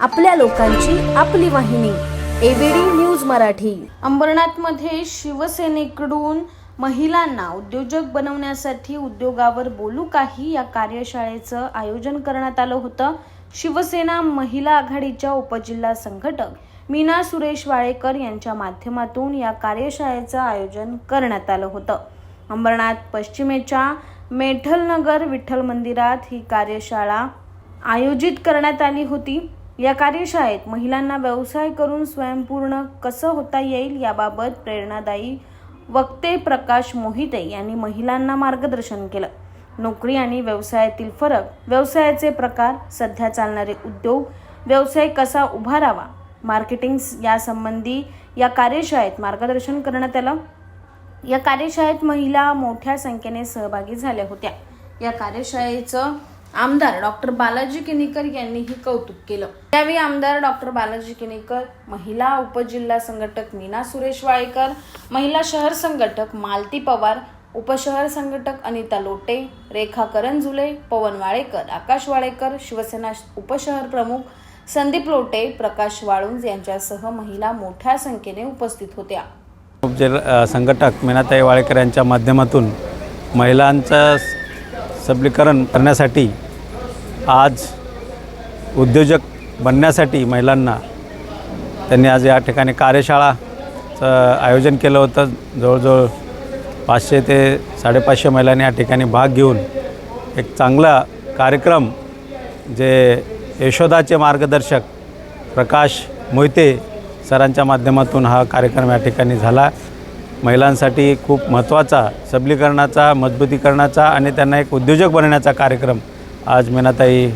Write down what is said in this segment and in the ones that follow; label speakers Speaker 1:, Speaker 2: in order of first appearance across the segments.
Speaker 1: आपल्या लोकांची आपली वाहिनी एबीडी न्यूज मराठी. अंबरनाथमध्ये शिवसेनेकडून महिलांना उद्योजक बनवण्यासाठी उद्योगावर बोलू काही या कार्यशाळेचं आयोजन करण्यात आलं होतं. शिवसेना महिला आघाडीच्या उपजिल्हा संघटक मीना सुरेश वाळेकर यांच्या माध्यमातून या कार्यशाळेचं आयोजन करण्यात आलं होतं. अंबरनाथ पश्चिमेच्या मेठलनगर विठ्ठल मंदिरात ही कार्यशाळा आयोजित करण्यात आली होती. या कार्यशाळेत महिलांना व्यवसाय करून स्वयंपूर्ण कसं होता येईल याबाबत प्रेरणादायी वक्ते प्रकाश मोहिते यांनी महिलांना मार्गदर्शन केलं. नोकरी आणि व्यवसायातील फरक व्यवसायाचे प्रकार सध्या चालणारे उद्योग व्यवसाय कसा उभारावा मार्केटिंग यासंबंधी या कार्यशाळेत मार्गदर्शन करण्यात आलं. या कार्यशाळेत महिला मोठ्या संख्येने सहभागी झाल्या होत्या. या कार्यशाळेचं आमदार डॉक्टर बालाजी किनीकर यांनीही कौतुक केलं. त्यावेळी आमदार डॉक्टर बालाजी किनीकर महिला उपजिल्हा संघटक मीना सुरेश वाळेकर महिला शहर संघटक मालती पवार उपशहर संघटक अनिता लोटे रेखा करंजुले पवन वाळेकर आकाश वाळेकर शिवसेना उपशहर प्रमुख संदीप लोटे प्रकाश वाळुंज यांच्यासह महिला मोठ्या संख्येने उपस्थित होत्या.
Speaker 2: उपजिल्हा संघटक मीनाताई वाळेकर यांच्या माध्यमातून महिलांचा सबलीकरण करण्यासाठी आज उद्योजक बनण्यासाठी महिलांना त्यांनी आज या ठिकाणी कार्यशाळाचं आयोजन केलं होतं. जवळजवळ पाचशे ते साडेपाचशे महिलांनी या ठिकाणी भाग घेऊन एक चांगला कार्यक्रम जे यशोदाचे मार्गदर्शक प्रकाश मोहिते सरांच्या माध्यमातून हा कार्यक्रम या ठिकाणी झाला. महिलांसाठी खूप महत्त्वाचा सबलीकरणाचा मजबूतीकरणाचा आणि त्यांना एक उद्योजक बनण्याचा कार्यक्रम आज मीनाताई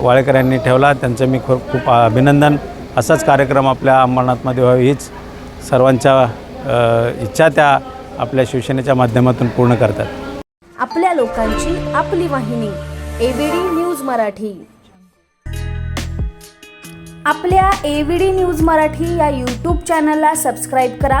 Speaker 2: वाळेकर यांनी ठेवला. त्यांचं मी खूप खूप अभिनंदन. असाच कार्यक्रम आपल्या अंबरनाथमध्ये व्हावी हीच सर्वांच्या इच्छा त्या आपल्या शिवसेनेच्या माध्यमातून पूर्ण करतात.
Speaker 1: आपल्या लोकांची आपली वाहिनी एबीडी न्यूज मराठी. आपल्या एबीडी न्यूज मराठी या यूट्यूब चॅनलला सबस्क्राईब करा.